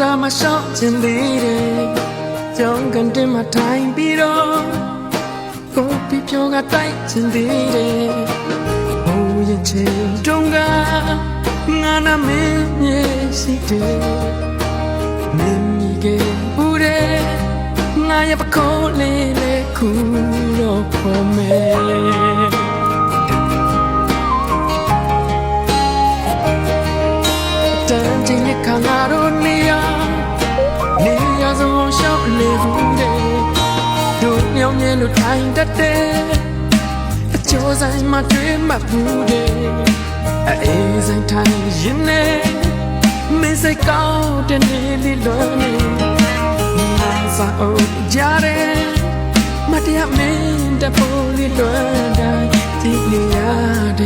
တာမရှောင်းခြင်းသေးတယ်ကြောင်းကန်တင်မထိုင်ပြီးတော့ကိုပြပြောကတိုက်ခြင်းသေးတယ်ဟိုရင်ချင်းတုံးက ငါနာမင်းမြေရှိတယ်မင်းမီကဘူးတယ်ငါရဲ့ပခိုးလေးလေးခုတော့ခေါ်မယ်တန်ချင်းနဲ့ခါငါတို့နေရနေရဆုံးရှောက်လေဘူးတဲ့တို့ညောင်းမြဲလို့ထိုင်တတ်တယ်အကျိုးဆိုင်မှာတွေ့မှတ်ဘူးတဲ့ အေးဆိုင်ထိုင်ရင်နဲ့မင်းစိတ်ကောင်းတဲ့နေလေးလွမ်းနေငါစာအုပ်ကြတယ်မတရားမင်းတပေါ်လေးလွမ်းတိုင်းဒီနေရတ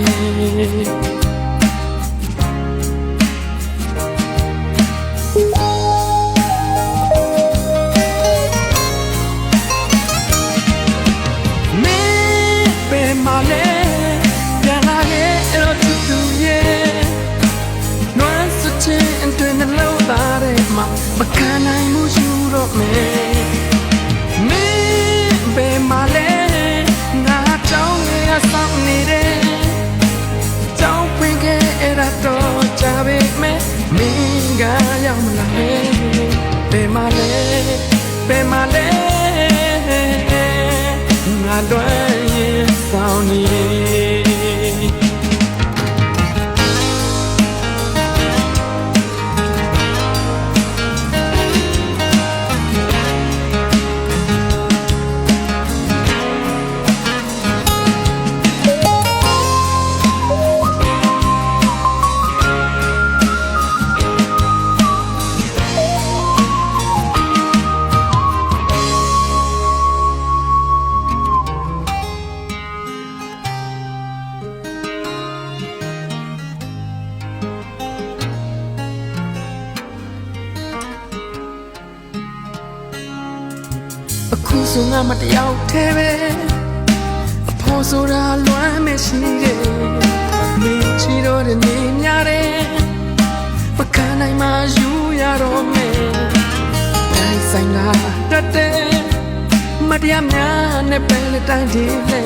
မှာမခံနိုင်မှုယူတော့မယ် အခုဆိုငါမတယောက်တည်းပဲအဖို့ဆိုတာလွမ်းမရှိတယ်နေချီတော့တဲ့နေများတယ်ပကနိုင်မှယူရတော့မယ်တိုင်းဆိုင်လာတတ်တယ်မတရားများနဲ့ပဲလက်တိုင်းဒီလေ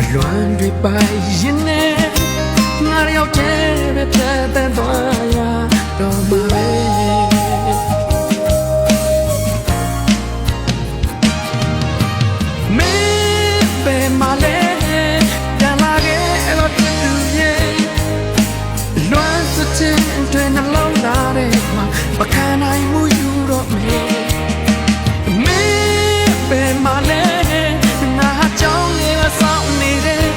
အလွမ်းတွေပိုင်ရင်နဲ့ငါရောက်တဲ့ပဲပြတ်တဲ့သွားရတော့မှာပဲမ လွမ်းစချင်တွင်နှလုံးသားထဲမှာမခံနိုင်မှုယူတော့မယ်မင်းပဲမလဲငါကြောင်းနေကစောင့်နေတယ်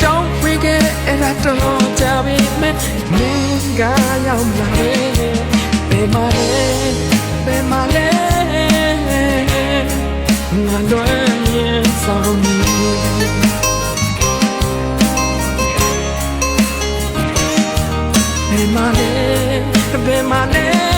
ကြောင်းဝေခဲ့အဲ့တော့ကြပြီမဲ့မင်းကရောက်လာတယ်ပဲမလဲပဲမလဲငါလွယ် ဘယ်မှာလဲဘယ်မှာလဲ